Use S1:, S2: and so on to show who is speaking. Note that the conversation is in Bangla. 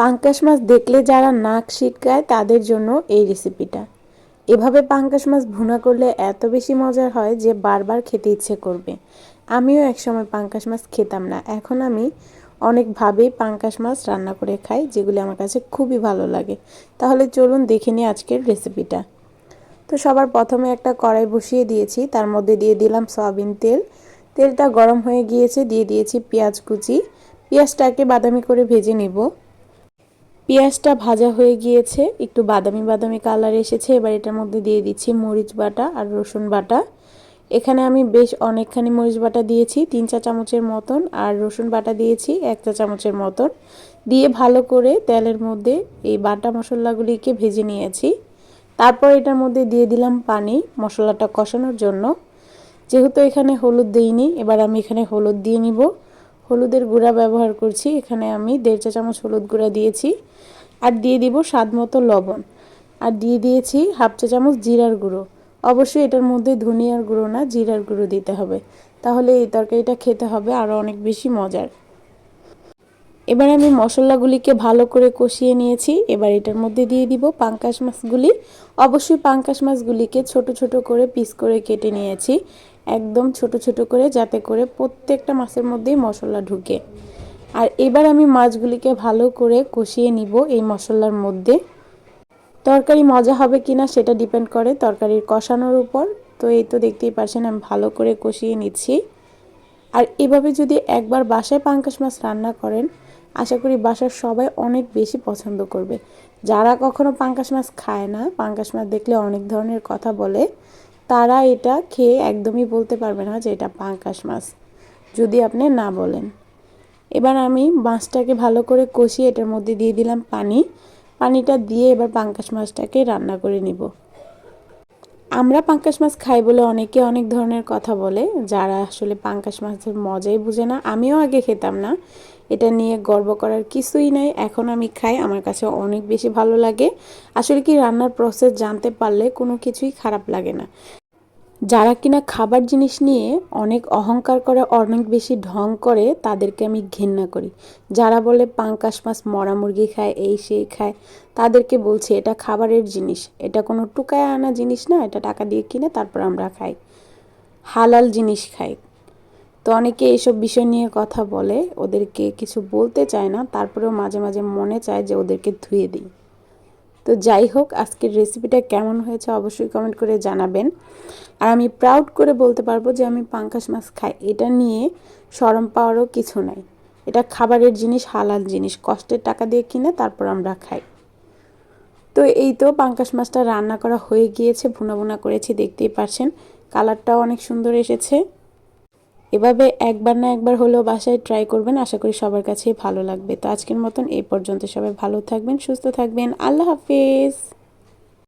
S1: পাঙ্কাশ মাছ দেখলে যারা নাক ছিটকায় তাদের জন্য এই রেসিপিটা এভাবে পাঙ্কাশ মাছ ভুনা করলে এত বেশি মজার হয় যে বারবার খেতে ইচ্ছে করবে। আমিও একসময় পাঙ্কাশ মাছ খেতাম না। এখন আমি অনেকভাবেই পাঙ্কাশ মাছ রান্না করে খাই, যেগুলি আমার কাছে খুবই ভালো লাগে। তাহলে চলুন দেখে নিই আজকের রেসিপিটা তো সবার প্রথমে একটা কড়াই বসিয়ে দিয়েছি, তার মধ্যে দিয়ে দিলাম সয়াবিন তেল। তেলটা গরম হয়ে গিয়েছে, দিয়ে দিয়েছি পেঁয়াজ কুচি। পেঁয়াজটাকে বাদামি করে ভেজে নেব। পেঁয়াজটা ভাজা হয়ে গিয়েছে, একটু বাদামি বাদামি কালার এসেছে, এবার এটার মধ্যে দিয়ে দিচ্ছি মরিচ বাটা আর রসুন বাটা। এখানে আমি বেশ অনেকখানি মরিচ বাটা দিয়েছি, তিন চা চামচের মতন, আর রসুন বাটা দিয়েছি এক চা চামচের মতন। দিয়ে ভালো করে তেলের মধ্যে এই বাটা মশলাগুলিকে ভেজে নিয়েছি। তারপর এটার মধ্যে দিয়ে দিলাম পানি, মশলাটা কষানোর জন্য। যেহেতু এখানে হলুদ দিইনি, এবার আমি এখানে হলুদ দিয়ে নিব। হলুদের গুঁড়া ব্যবহার করছি। এখানে আমি দেড় চা চামচ হলুদ গুঁড়া দিয়েছি আর দিয়ে দিব স্বাদ মতো লবণ। আর দিয়ে দিয়েছি হাফ চা চামচ জিরার গুঁড়ো। অবশ্যই এটার মধ্যে ধনিয়ার গুঁড়ো না, জিরার গুঁড়ো দিতে হবে। তাহলে এই তরকারিটা খেতে হবে আরও অনেক বেশি মজার। এবার আমি মশলাগুলিকে ভালো করে কষিয়ে নিয়েছি। এবার এটার মধ্যে দিয়ে দিব পাঙ্কাশ মাছগুলি। অবশ্যই পাঙ্কাশ মাছগুলিকে ছোট ছোট করে পিস করে কেটে নিয়েছি। একদম ছোট ছোট করে যাতে করে প্রত্যেকটা মাছের মধ্যেই মশলা ঢুকে। আর এবার আমি মাছগুলিকে ভালো করে কষিয়ে নিব এই মশলার মধ্যে। তরকারি মজা হবে কিনা সেটা ডিপেন্ড করে তরকারির কষানোর উপর। তো এই তো দেখতেই পারছেন আমি ভালো করে কষিয়ে নিচ্ছি। আর এভাবে যদি একবার বাসায় পাঙ্কাশ মাছ রান্না করেন, আশা করি বাসার সবাই অনেক বেশি পছন্দ করবে। যারা কখনো পাঙ্কাশ মাছ খায় না, পাঙ্কাশ মাছ দেখলে অনেক ধরনের কথা বলে। তারা এটা খেয়ে একদমই বলতে পারবে না যে এটা পাঙ্কাশ মাছ, যদি আপনি না বলেন। এবার আমি মাছটাকে ভালো করে কষিয়ে এটার মধ্যে দিয়ে দিলাম পানি। পানিটা দিয়ে এবার পাঙ্কাশ মাছটাকে রান্না করে নিব। আমরা পাঙ্কাশ মাছ খাই বলে অনেকে অনেক ধরনের কথা বলে, যারা আসলে পাঙ্কাশ মাছের মজাই বুঝে না। আমিও আগে খেতাম না। এটা নিয়ে গর্ব করার কিছুই নাই। এখন আমি খাই, আমার কাছে অনেক বেশি ভালো লাগে। আসলে কি রান্নার প্রসেস জানতে পারলে কোনো কিছুই খারাপ লাগে না। যারা কিনা খাবার জিনিস নিয়ে অনেক অহংকার করে, অনেক বেশি ঢং করে, তাদেরকে আমি ঘেন্না করি। যারা বলে পাঙ্কাশ মাছ মরা মুরগি খায়, এই সেই খায়, তাদেরকে বলছে এটা খাবারের জিনিস। এটা কোনো টুকায় আনা জিনিস না, এটা টাকা দিয়ে কিনে তারপর আমরা খাই। হালাল জিনিস খাই। তো অনেকে এইসব বিষয় নিয়ে কথা বলে, ওদেরকে কিছু বলতে চায় না, তারপরেও মাঝে মাঝে মনে চায় যে ওদেরকে ধুয়ে দিই। তো যাই হোক, আজকের রেসিপিটা কেমন হয়েছে অবশ্যই কমেন্ট করে জানাবেন। আর আমি প্রাউড করে বলতে পারব যে আমি পাঙ্কাশ মাছ খাই। এটা নিয়ে সরম পাওয়ারও কিছু নাই। এটা খাবারের জিনিস, হালাল জিনিস। কষ্টের টাকা দিয়ে কিনে তারপর আমরা খাই। তো এই তো পাঙ্কাশ মাছটা রান্না করা হয়ে গিয়েছে, ভুনা ভুনা করেছি, দেখতেই পারছেন। কালারটাও অনেক সুন্দর এসেছে। এভাবে একবার না একবার হলেও বাসায় ট্রাই করবেন। আশা করি সবার কাছেই ভালো লাগবে। তো আজকের মতন এই পর্যন্ত। সবাই ভালো থাকবেন, সুস্থ থাকবেন। আল্লাহ হাফিজ।